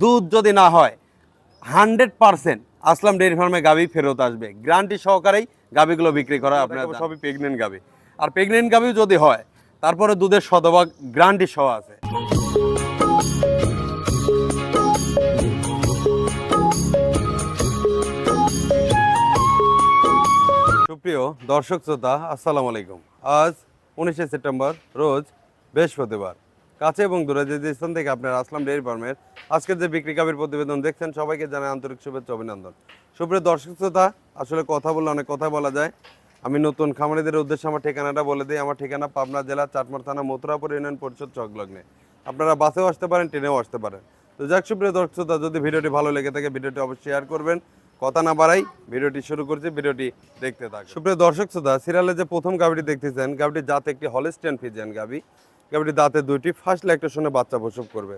দুধ যদি না হয় হান্ড্রেড পার্সেন্ট আসলাম ডেয়ারি ফার্মে গাভি ফেরত আসবে। গ্যারান্টি সহকারেই গাভিগুলো বিক্রি করা আপনার সবই প্রেগনেন্ট গাভি। আর প্রেগনেন্ট গাভিও যদি হয় তারপরে দুধের শতভাগ গ্যারান্টি সহ আছে। সুপ্রিয় দর্শক শ্রোতা আসসালামু আলাইকুম। আজ উনিশে সেপ্টেম্বর রোজ বৃহস্পতিবার। কাছে এবং দূরে যে স্থান থেকে আপনার আসলাম ডেয়ারি ফার্মের আজকের যে বিক্রি কাবির প্রতিবেদন দেখছেন, সবাইকে জানাই আন্তরিক শুভেচ্ছা অভিনন্দন। সুপ্রিয় দর্শক শ্রোতা, আসলে কথা বললে অনেক কথা বলা যায়। আমি নতুন খামারিদের উদ্দেশ্যে আমার ঠিকানাটা বলে দিই। আমার ঠিকানা পাবনা জেলা, চাটমার থানা, মথুরাপুর, ইউনিয়ন পরিষদ, চকলগ্নে। আপনারা বাসেও আসতে পারেন, ট্রেনেও আসতে পারেন। তো যাক, সুপ্রিয় দর্শক শ্রোতা, যদি ভিডিওটি ভালো লেগে থাকে, ভিডিওটি অবশ্যই শেয়ার করবেন। কথা না বাড়াই, ভিডিওটি শুরু করছি, ভিডিওটি দেখতে থাক সুপ্রিয় দর্শক শ্রোতা সিরিয়ালে যে প্রথম গাভিটি দেখতেছেন গাভিটির জাতে একটি হলিস্টিয়ান ফিজিয়ান গাভি গাভিটির দাঁতে দুইটি ফার্স্ট ল্যাকটেশনে বাচ্চা প্রসব করবে।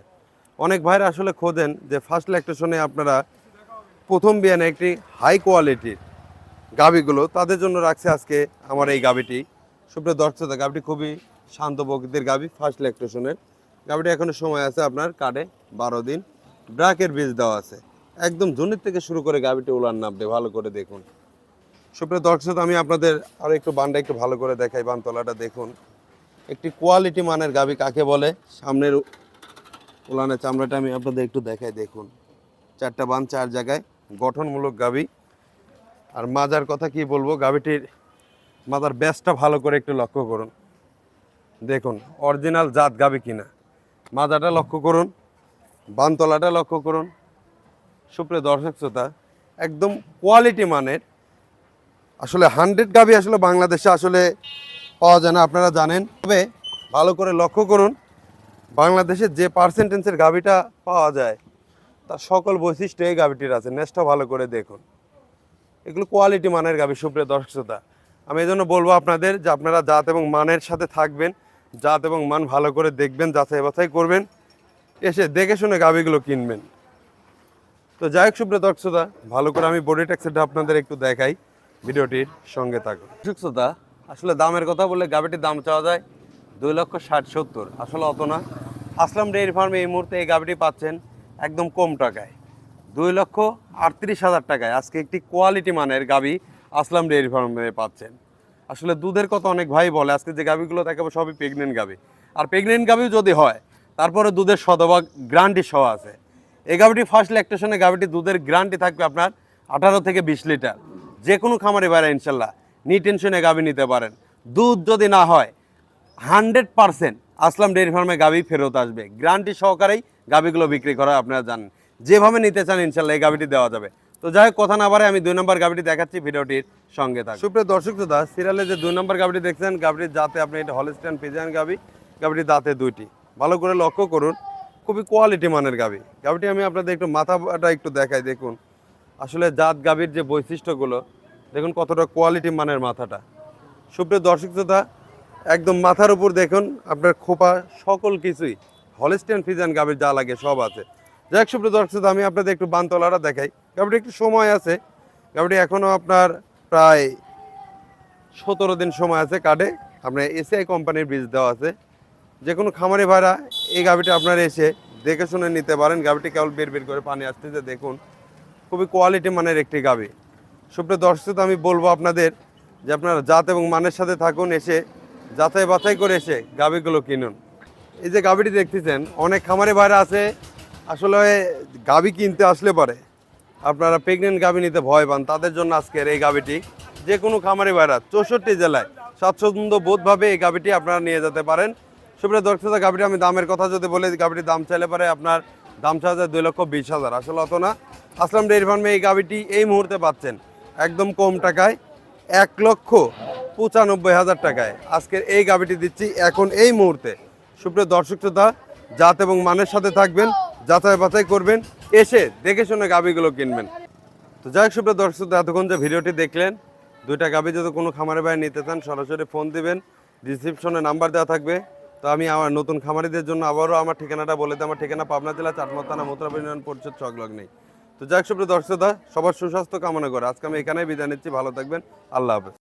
অনেক ভাইরা আসলে খোঁজেন যে ফার্স্ট ল্যাকটেশনে আপনারা প্রথম বিয়ানে একটি হাই কোয়ালিটির গাভিগুলো তাদের জন্য রাখছে আজকে আমার এই গাভিটি। সুপ্রিয় দর্শক শ্রোতা, গাভিটি খুবই শান্ত প্রকৃতির গাভি ফার্স্ট ল্যাকটেশনের গাভিটি এখনও সময় আছে আপনার কার্ডে বারো দিন। ব্রাকের বীজ দেওয়া আছে। একদম জুনির থেকে শুরু করে গাভিটি উলান নামবে ভালো করে দেখুন। সুপ্রিয় দর্শক আমি আপনাদের আরও একটু বানটা একটু ভালো করে দেখাই, বানতলাটা দেখুন। একটি কোয়ালিটি মানের গাভি কাকে বলে? সামনের উলানের চামড়াটা আমি আপনাদের একটু দেখাই, দেখুন। চারটা বান চার জায়গায় গঠনমূলক গাভি আর মাজার কথা কি বলব গাভিটির মাজার ব্যাসটা ভালো করে একটু লক্ষ্য করুন। দেখুন অরিজিনাল জাত গাভি কিনা। মাজাটা লক্ষ্য করুন বানতলাটা লক্ষ্য করুন। সুপ্রিয় দর্শক শ্রোতা, একদম কোয়ালিটি মানের। আসলে হান্ড্রেড গাভি আসলে বাংলাদেশে আসলে পাওয়া যায় না, আপনারা জানেন। তবে ভালো করে লক্ষ্য করুন বাংলাদেশে যে পার্সেন্টেন্সের গাভিটা পাওয়া যায়, তার সকল বৈশিষ্ট্য এই গাভিটির আছে। নেক্সটটা ভালো করে দেখুন। এগুলো কোয়ালিটি মানের গাভি, সুপ্রিয় দর্শক শ্রোতা। আমি এই জন্য বলব আপনাদের যে আপনারা জাত এবং মানের সাথে থাকবেন, জাত এবং মান ভালো করে দেখবেন, যাচাই বাছাই করবেন, এসে দেখে শুনে গাভিগুলো কিনবেন। তো যাই হোক, সুপ্রিয় দর্শক শ্রোতা, ভালো করে আমি বডি ট্যাক্সিটা আপনাদের একটু দেখাই, ভিডিওটির সঙ্গে থাকুন। দর্শক শ্রোতা আসলে দামের কথা বললে গাভিটির দাম চাওয়া যায় দুই লক্ষ ষাট সত্তর। আসলে অত না। আসলাম ডেয়ারি ফার্মে এই মুহূর্তে এই গাভিটি পাচ্ছেন একদম কম টাকায়। দুই লক্ষ আটত্রিশ হাজার টাকায়। আজকে একটি কোয়ালিটি মানের গাভি আসলাম ডেয়ারি ফার্মে পাচ্ছেন। আসলে দুধের কথা অনেক ভাই বলে, আজকে যে গাভিগুলো দেখাবো সবই প্রেগনেন্ট গাভি। আর প্রেগনেন্ট গাভিও যদি হয়, তারপরে দুধের শতভাগ গ্রান্টি সহ আছে। এই গাভিটি ফার্স্ট ল্যাকটেশনে গাভিটি দুধের গ্রান্টি থাকবে আপনার আঠারো থেকে বিশ লিটার। যে কোনো খামারে বাইরে ইনশাল্লাহ নি টেনশনে গাভি নিতে পারেন। দুধ যদি না হয় হান্ড্রেড পার্সেন্ট আসলাম ডেয়ারি ফার্মে গাভি ফেরত আসবে। গ্রান্টি সহকারেই গাভিগুলো বিক্রি করা আপনারা জানেন। যেভাবে নিতে চান ইনশাল্লাহ এই গাভিটি দেওয়া যাবে। তো যাই হোক, কথা না বারে আমি দুই নম্বর গাভিটি দেখাচ্ছি ভিডিওটির সঙ্গে থাক সুপ্রিয় দর্শক দাদা সিরিয়ালে যে দুই নম্বর গাভিটি দেখছেন গাভিটির জাতে আপনি এটা হলিস্টান পিজিয়ান গাভি গাভিটির দাঁতে দুইটি। ভালো করে লক্ষ্য করুন, খুবই কোয়ালিটি মানের গাভি গাভিটি আমি আপনাদের একটু মাথাটা একটু দেখাই, দেখুন। আসলে জাত গাভির যে বৈশিষ্ট্যগুলো দেখুন কতটা কোয়ালিটি মানের মাথাটা। সুপ্রিয় দর্শক শ্রোতা একদম মাথার উপর দেখুন আপনার খোপা সকল কিছুই। হলিস্টিয়ান ফিজান গাভীর যা লাগে সব আছে। যাই হোক সুপ্রিয় দর্শক শ্রোতা, আমি আপনাদের একটু বানতলাটা দেখাই। গাভীটি একটু সময় আছে। গাভীটি এখনও আপনার প্রায় সতেরো দিন সময় আছে কার্ডে আপনার এসিআই কোম্পানির বীজ দেওয়া আছে। যে কোনো খামারি ভাড়া এই গাভীটি আপনার এসে দেখে শুনে নিতে পারেন। গাভীটি কেবল বের বের করে পানি আসতেছে দেখুন। খুবই কোয়ালিটি মানের একটি গাভী। সুপ্রিয় দর্শক, আমি বলব আপনাদের যে আপনারা জাত এবং মানের সাথে থাকুন, এসে যাচাই বাছাই করে এসে গাভীগুলো কিনুন। এই যে গাভীটি দেখতেছেন, অনেক খামারে বাইরে আছে, আসলে গাভী কিনতে আসলে পারে। আপনারা প্রেগনেন্ট গাভী নিতে ভয় পান, তাদের জন্য আজকের এই গাভীটি। যে কোনো খামারে বাইরা চৌষট্টি জেলায় স্বাচ্ছন্দ্য বোধভাবে এই গাভীটি আপনারা নিয়ে যেতে পারেন। সুপ্রিয় দর্শক গাভীটি আমি দামের কথা যদি বলি, গাভীটির দাম চাইলে পারে আপনার দাম চাওয়া যায় দুই লক্ষ বিশ হাজার। আসলে অত না। আসলাম ডেয়ারি ফার্মে এই গাভীটি এই মুহূর্তে পাচ্ছেন। একদম কম টাকায় এক লক্ষ পঁচানব্বই হাজার টাকায়। আজকের এই গাভীটি দিচ্ছি এখন এই মুহূর্তে। সুপ্রিয় দর্শক শ্রোতা জাত এবং মানের সাথে থাকবেন যাচাই বাছাই করবেন এসে দেখে শুনে গাভীগুলো কিনবেন। তো যাই হোক সুপ্রিয় দর্শক শ্রোতা, এতক্ষণ যে ভিডিওটি দেখলেন দুইটা গাভী যদি কোনো খামারে বাইরে নিতে চান সরাসরি ফোন দিবেন রিসিপশনে নাম্বার দেওয়া থাকবে। তো আমি আমার নতুন খামারিদের জন্য আবারও আমার ঠিকানাটা বলে দিই। আমার ঠিকানা পাবনা জেলা চাটমতানা মোতরাব ইউনিয়ন পরিষদ চকলগ্নেই তো যাক, সুপ্রিয় দর্শকদা সবার সুস্বাস্থ্য কামনা করে আজকে আমি এখানেই বিদায় নিচ্ছি। ভালো থাকবেন। আল্লাহ হাফেজ।